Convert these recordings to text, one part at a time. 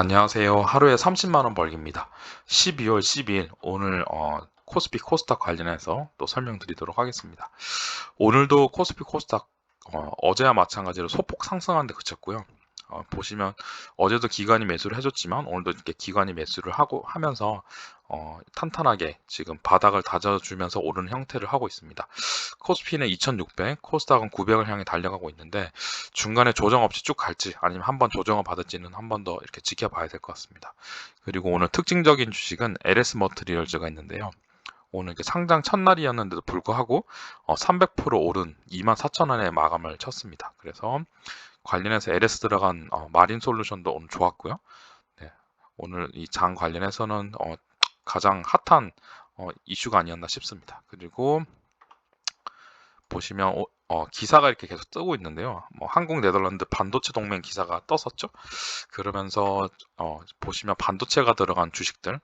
안녕하세요. 하루에 30만 원 벌기입니다. 12월 12일 오늘 어, 코스피 코스닥 관련해서 또 설명드리도록 하겠습니다. 오늘도 코스피 코스닥 어, 제와 마찬가지로 소폭 상승하는데 그쳤고요. 어, 보시면 어제도 기관이 매수를 해줬지만 오늘도 이렇게 기관이 매수를 하고 하면서 어, 탄탄하게 지금 바닥을 다져주면서 오르는 형태를 하고 있습니다. 코스피는 2600, 코스닥은 900을 향해 달려가고 있는데 중간에 조정 없이 쭉 갈지 아니면 한번 조정을 받을지는 한 번 더 이렇게 지켜봐야 될 것 같습니다. 그리고 오늘 특징적인 주식은 LS 머트리얼즈가 있는데요. 오늘 상장 첫날이었는데도 불구하고 300% 어, 오른 24,000원에 마감을 쳤습니다. 그래서 관련해서 LS 들어간 어, 마린 솔루션도 오늘 좋았고요. 네, 오늘 이 장 관련해서는 어, 가장 핫한 어, 이슈가 아니었나 싶습니다. 그리고 보시면 어, 기사가 이렇게 계속 뜨고 있는데요. 뭐 한국 네덜란드 반도체 동맹 기사가 떴었죠. 그러면서 어, 보시면 반도체가 들어간 주식들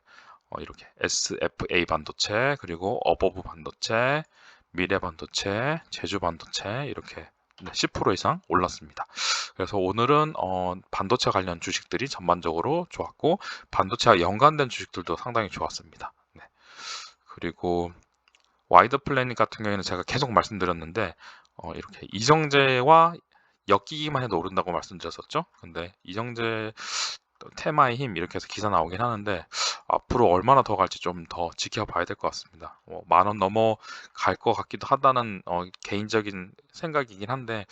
어, 이렇게 SFA 반도체 그리고 어버브 반도체 미래 반도체 제주 반도체 이렇게 10% 이상 올랐습니다. 그래서 오늘은 어, 반도체 관련 주식들이 전반적으로 좋았고 반도체와 연관된 주식들도 상당히 좋았습니다. 네. 그리고 와이드 플래닝 같은 경우에는 제가 계속 말씀드렸는데 어, 이렇게 이정재와 엮이기만 해도 오른다고 말씀드렸었죠. 근데 이정재 테마의 힘 이렇게 해서 기사 나오긴 하는데 앞으로 얼마나 더 갈지 좀 더 지켜봐야 될 것 같습니다. 뭐, 만원 넘어 갈 것 같기도 하다는 어, 개인적인 생각이긴 한데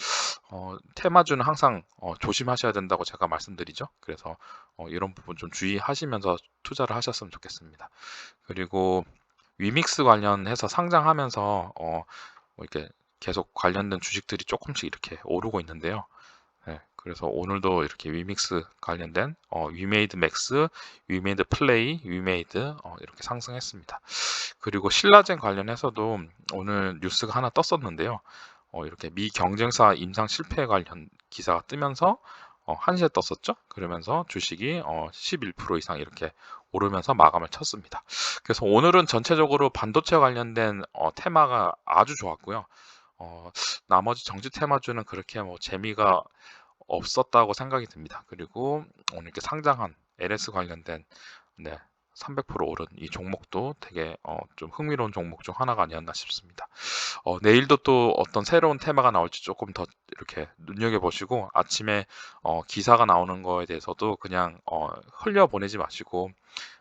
어, 테마주는 항상 어, 조심하셔야 된다고 제가 말씀드리죠. 그래서 어, 이런 부분 좀 주의하시면서 투자를 하셨으면 좋겠습니다. 그리고 위믹스 관련해서 상장하면서 어, 뭐 이렇게 계속 관련된 주식들이 조금씩 이렇게 오르고 있는데요. 네, 그래서 오늘도 이렇게 위믹스 관련된 어, 위메이드 맥스, 위메이드 플레이, 위메이드 어, 이렇게 상승했습니다. 그리고 신라젠 관련해서도 오늘 뉴스가 하나 떴었는데요. 어, 이렇게 미 경쟁사 임상 실패 관련 기사가 뜨면서 어, 한시에 떴었죠. 그러면서 주식이 어, 11% 이상 이렇게 오르면서 마감을 쳤습니다. 그래서 오늘은 전체적으로 반도체 관련된 어, 테마가 아주 좋았고요. 어, 나머지 정지 테마주는 그렇게 뭐 재미가 없었다고 생각이 듭니다. 그리고 오늘 이렇게 상장한 LS 관련된 네, 300% 오른 이 종목도 되게 어, 좀 흥미로운 종목 중 하나가 아니었나 싶습니다. 어, 내일도 또 어떤 새로운 테마가 나올지 조금 더 이렇게 눈여겨보시고 아침에 어, 기사가 나오는 거에 대해서도 그냥 어, 흘려 보내지 마시고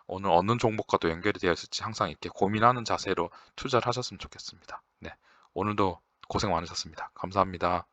오늘 어느 종목과 도 연결이 되어 있을지 항상 이렇게 고민하는 자세로 투자를 하셨으면 좋겠습니다. 네, 오늘도 고생 많으셨습니다. 감사합니다.